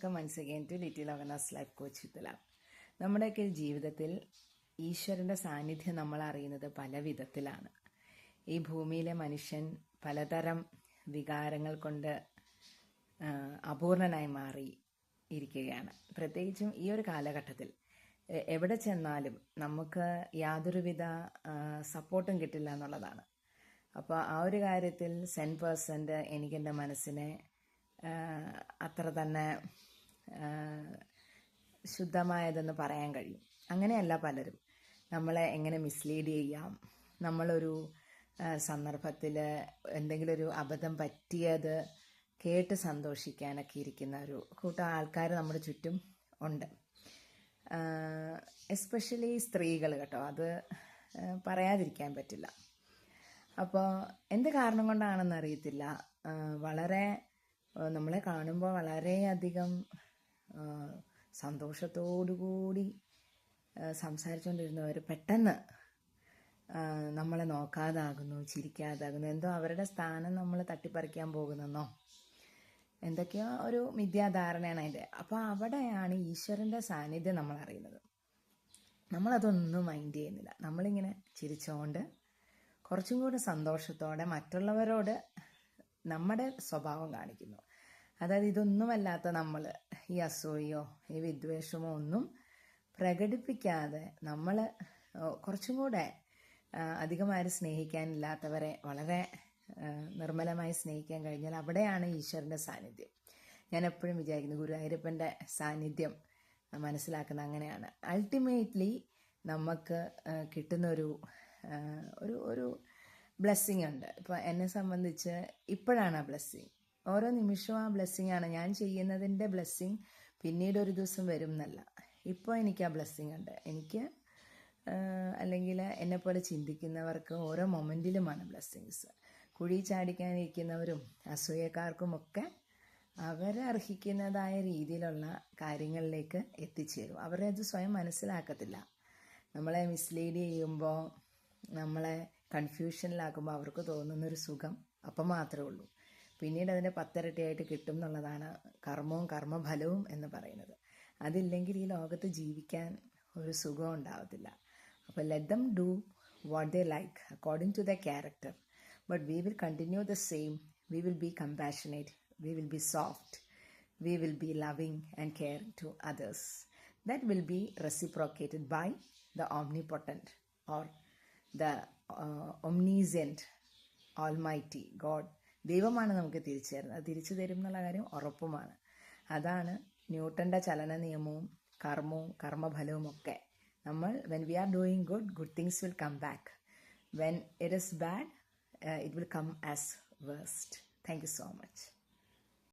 Welcome once again to little organise life coach Vitthala നമ്മുടെയൊക്കെ ജീവിതത്തിൽ ഈശ്വരന്റെ സാന്നിധ്യം നമ്മൾ അറിയുന്നത് പല വിധത്തിലാണ്. ഈ ഭൂമിയിലെ മനുഷ്യൻ പലതരം വികാരങ്ങൾ കൊണ്ട് അപൂർണനായി മാറി ഇരിക്കുകയാണ്. പ്രത്യേകിച്ചും ഈ ഒരു കാലഘട്ടത്തിൽ എവിടെ ചെന്നാലും നമുക്ക് യാതൊരുവിധ സപ്പോർട്ടും കിട്ടില്ല എന്നുള്ളതാണ്. അപ്പോൾ ആ ഒരു കാര്യത്തിൽ സെൻ പേഴ്സന്റ് എനിക്കെന്റെ മനസ്സിനെ അത്ര തന്നെ ശുദ്ധമായതെന്ന് പറയാൻ കഴിയും. അങ്ങനെയല്ല പലരും. നമ്മളെ എങ്ങനെ മിസ്ലീഡ് ചെയ്യാം? നമ്മളൊരു സന്ദർഭത്തിൽ എന്തെങ്കിലും ഒരു അബദ്ധം പറ്റിയത് കേട്ട് സന്തോഷിക്കാനൊക്കെ ഇരിക്കുന്ന ഒരു കൂട്ടം ആൾക്കാർ നമ്മുടെ ചുറ്റും ഉണ്ട്. എസ്പെഷ്യലി സ്ത്രീകൾ കേട്ടോ. അത് പറയാതിരിക്കാൻ പറ്റില്ല. അപ്പോൾ എന്ത് കാരണം കൊണ്ടാണെന്ന് അറിയത്തില്ല. വളരെ നമ്മളെ കാണുമ്പോൾ വളരെയധികം സന്തോഷത്തോടുകൂടി സംസാരിച്ചുകൊണ്ടിരുന്നവർ പെട്ടെന്ന് നമ്മളെ നോക്കാതാകുന്നു ചിരിക്കാതാകുന്നു. എന്തോ അവരുടെ സ്ഥാനം നമ്മൾ തട്ടിപ്പറിക്കാൻ പോകുന്നെന്നോ? എന്തൊക്കെയോ ഒരു മിഥ്യാധാരണയാണ് അതിന്റെ. അപ്പോൾ അവിടെയാണ് ഈശ്വരന്റെ സാന്നിധ്യം നമ്മൾ അറിയുന്നത് നമ്മളതൊന്നും മൈൻഡ് ചെയ്യുന്നില്ല. നമ്മളിങ്ങനെ ചിരിച്ചുകൊണ്ട് കുറച്ചും കൂടി സന്തോഷത്തോടെ മറ്റുള്ളവരോട് നമ്മുടെ സ്വഭാവം കാണിക്കുന്നു. അതായത് ഇതൊന്നുമല്ലാത്ത നമ്മൾ ഈ അസൂയോ ഈ വിദ്വേഷമോ ഒന്നും പ്രകടിപ്പിക്കാതെ നമ്മൾ കുറച്ചും കൂടെ അധികമായി സ്നേഹിക്കാനില്ലാത്തവരെ വളരെ നിർമ്മലമായി സ്നേഹിക്കാൻ കഴിഞ്ഞാൽ അവിടെയാണ് ഈശ്വരന്റെ സാന്നിധ്യം. ഞാൻ എപ്പോഴും വിചാരിക്കുന്നു ഗുരുവായൂരപ്പന്റെ സാന്നിധ്യം മനസ്സിലാക്കുന്ന അങ്ങനെയാണ്. അൾട്ടിമേറ്റ്ലി നമുക്ക് കിട്ടുന്ന കിട്ടുന്നൊരു ഒരു ഒരു ബ്ലെസ്സിങ് ഉണ്ട്. ഇപ്പോൾ എന്നെ സംബന്ധിച്ച് ഇപ്പോഴാണ് ആ ബ്ലെസ്സിങ് ഓരോ നിമിഷവും ആ ബ്ലെസ്സിങ് ആണ്. ഞാൻ ചെയ്യുന്നതിന്റെ ബ്ലെസ്സിങ് പിന്നീട് ഒരു ദിവസം വരും എന്നല്ല. ഇപ്പോൾ എനിക്ക് ആ ബ്ലെസ്സിങ് ഉണ്ട്. എനിക്ക് അല്ലെങ്കിൽ എന്നെപ്പോലെ ചിന്തിക്കുന്നവർക്ക് ഓരോ മൊമെന്റിലുമാണ് ബ്ലെസ്സിങ്സ് കുഴി ചാടിക്കാനിരിക്കുന്നവരും അസൂയക്കാർക്കുമൊക്കെ അവരെ അർഹിക്കുന്നതായ രീതിയിലുള്ള കാര്യങ്ങളിലേക്ക് എത്തിച്ചേരും. അത് സ്വയം മനസ്സിലാക്കത്തില്ല. നമ്മളെ മിസ്ലീഡ് ചെയ്യുമ്പോൾ നമ്മളെ കൺഫ്യൂഷനിലാക്കുമ്പോൾ അവർക്ക് തോന്നുന്നൊരു സുഖം അപ്പം മാത്രമേ ഉള്ളൂ. പിന്നീട് അതിന്റെ പത്തിരട്ടിയായിട്ട് കിട്ടും എന്നുള്ളതാണ് കർമ്മവും കർമ്മഫലവും എന്ന് പറയുന്നത്. അതില്ലെങ്കിൽ ഈ ലോകത്ത് ജീവിക്കാൻ ഒരു സുഖം ഉണ്ടാവത്തില്ല. അപ്പോൾ let them do what they like according to the character but we will continue the same we will be compassionate we will be soft we will be loving and to to others. That will be reciprocated by the omnipotent or the omniscient omniscient Almighty God. ദൈവമാണ് നമുക്ക് തിരിച്ചു തരുന്നത്. തിരിച്ചു തരും എന്നുള്ള കാര്യം ഉറപ്പുമാണ്. അതാണ് ന്യൂട്ടന്റെ ചലന നിയമവും കർമ്മവും കർമ്മഫലവും ഒക്കെ. നമ്മൾ when we are doing good good things will come back when it is bad it will come as waste thank you so much